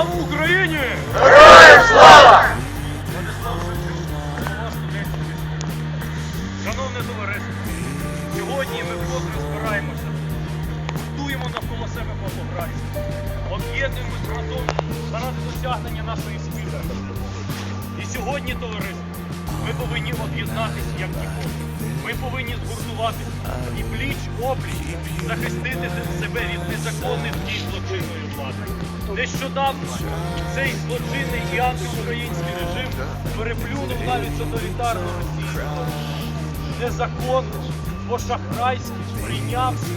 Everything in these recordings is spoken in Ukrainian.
Україні! Героям слава! Владислав Шевчук. Шановне товариство, сьогодні ми вкотре збираємося, будуємо навколо себе фотографію, об'єднуємось разом заради досягнення нашої спільної. І сьогодні, товариство, ми повинні об'єднатися як ніколи. Ми повинні згуртуватися і пліч опліч захистити себе від незаконних дій злочинної влади. Нещодавно цей злочинний і антиукраїнський режим переплюнув навіть тоталітарну Росію. Незаконно, по-шахрайськи прийнявши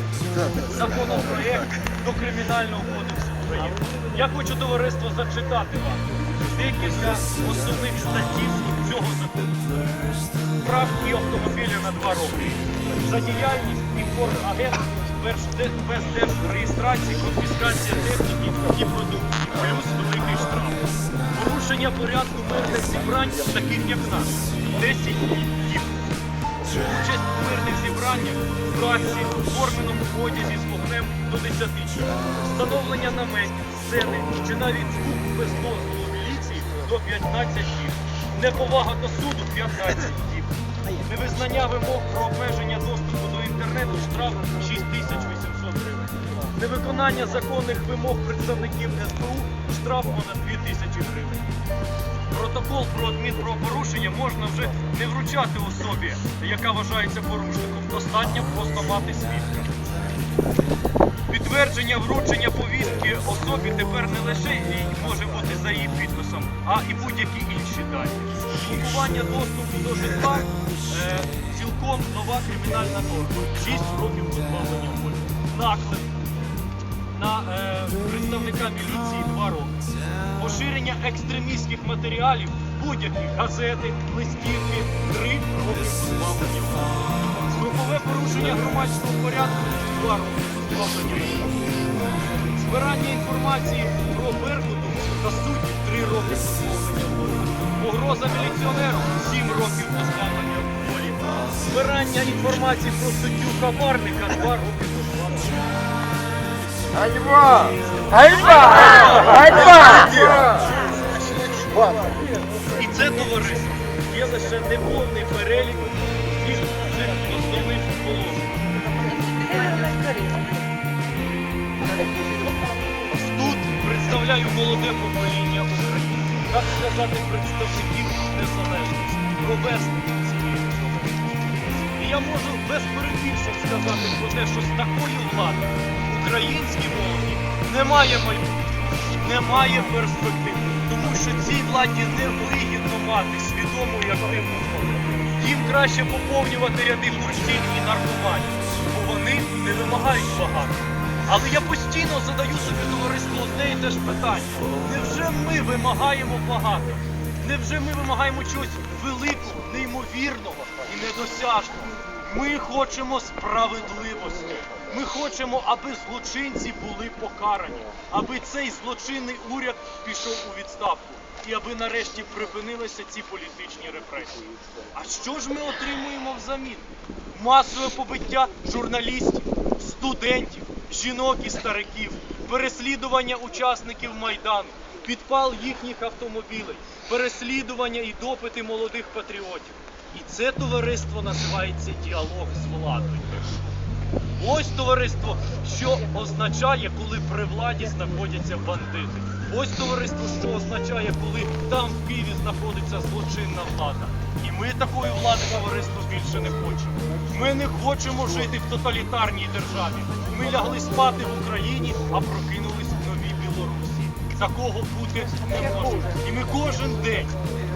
законопроект до Кримінального кодексу України. Я хочу товариство зачитати вам декілька основних статтів цього закону. Прав і автомобіля на два роки. За діяльність без де- без держреєстрації, конфіскація техніки і продукції, плюс великий штраф. Порушення порядку мирних зібрань, таких як нас, 10 днів. Участь у мирних зібраннях в касі, форменому одязі з вогнем до 10 днів. Встановлення наметів, сцени чи навіть звук без дозволу до 15 днів. Неповага до суду 15 днів. Невизнання вимог про обмеження доступу до інтернету штраф 6800 гривень. Невиконання законних вимог представників СБУ штраф понад 2000 гривень. Протокол про адмінправопорушення можна вже не вручати особі, яка вважається порушником. Достатньо просто мати свідка. Підтвердження вручення повістки особі тепер не лише може бути за її підписом, а і будь-які інші дані. Блокування доступу до житла е, цілком нова кримінальна норма. 6 років позбавлення волі. Наклеп на е, представника міліції 2 роки. Поширення екстремістських матеріалів, будь-які газети, листівки, 3 роки позбавлення. Групове порушення громадського порядку 2 роки позбавлення. Збирання інформації про беркутовців та суддів 3 роки позбавлення волі. Погроза міліціонеру 7 років позбавлення волі. Збирання інформації про суддю хабарника 2 роки позбавлення волі. Ганьба! Ганьба! Ганьба! Лише неповний перелік всіх цих основних положень. Тут представляю молоде покоління України, так сказати, представників незалежності, ровесників. І я можу без перебільшень сказати про те, що з такою владою українській молоді немає майбутнього, немає перспектив. Тому що цій владі не вигідно мати свідому і активну владу. Їм краще поповнювати ряди бурштин і наркоманів, бо вони не вимагають багато. Але я постійно задаю собі товариство одне і те ж питання. Невже ми вимагаємо багато? Невже ми вимагаємо чогось великого, неймовірного і недосяжного? Ми хочемо справедливості. Ми хочемо, аби злочинці були покарані, аби цей злочинний уряд пішов у відставку і аби нарешті припинилися ці політичні репресії. А що ж ми отримуємо взамін? Масове побиття журналістів, студентів, жінок і стариків, переслідування учасників майдану, підпал їхніх автомобілей, переслідування і допити молодих патріотів. І це товариство називається діалог з владою. Ось товариство, що означає, коли при владі знаходяться бандити. Ось товариство, що означає, коли там в Києві знаходиться злочинна влада. І ми такої влади товариство більше не хочемо. Ми не хочемо жити в тоталітарній державі. Ми лягли спати в Україні, а прокинулись в новій Білорусі. Такого бути не може. І ми кожен день,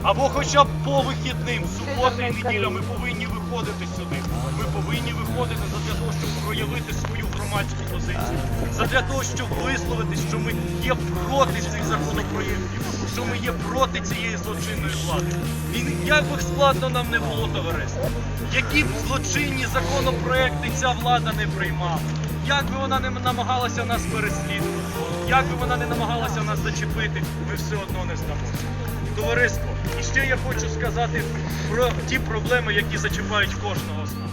або хоча б по вихідним, субота і неділя, ми повинні виходити сюди. Ми повинні виходити задля того, щоб проявити свою громадську позицію, задля того, щоб висловити, що ми є проти цих законопроєктів, що ми є проти цієї злочинної влади. І як би складно нам не було товариство, які б злочинні законопроекти ця влада не приймала. Як би вона не намагалася нас переслідувати, як би вона не намагалася нас зачепити, ми все одно не здамося. Товариство, і ще я хочу сказати про ті проблеми, які зачіпають кожного з нас.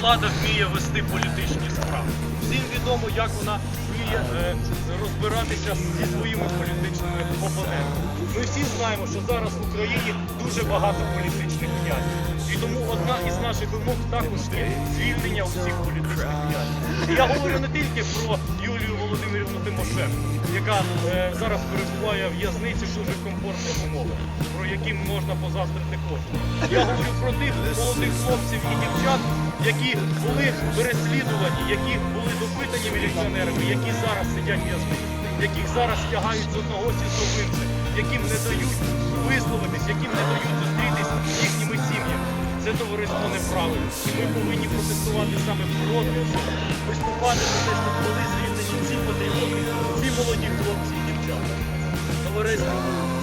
влада вміє вести політичні справи. Всім відомо, як вона вміє е, розбиратися зі своїми політичними опонентами. Ми всі знаємо, що зараз в Україні дуже багато політичних князів. І тому одна із наших вимог також є звільнення усіх політичних князів. Я говорю не тільки про Юлію Володимирівну Тимошенко, яка е, зараз перебуває в'язниці в дуже комфортних умовах, про які можна позастрити кожному. Я говорю про тих молодих хлопців і дівчат, які були переслідувані, які були допитані міліціонерами, які зараз сидять в'язниці, яких зараз тягають з одного сісовинця, яким не дають висловитись, яким не дають зустрітись з їхніми сім'ями. Це товариство неправильно. І ми повинні протестувати саме проти. Виступати за те, щоб були звільнені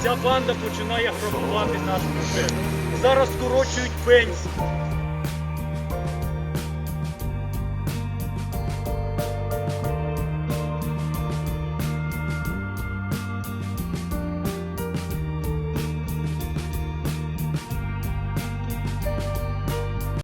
ця банда починає грабувати наш бюджет. Зараз скорочують пенсії.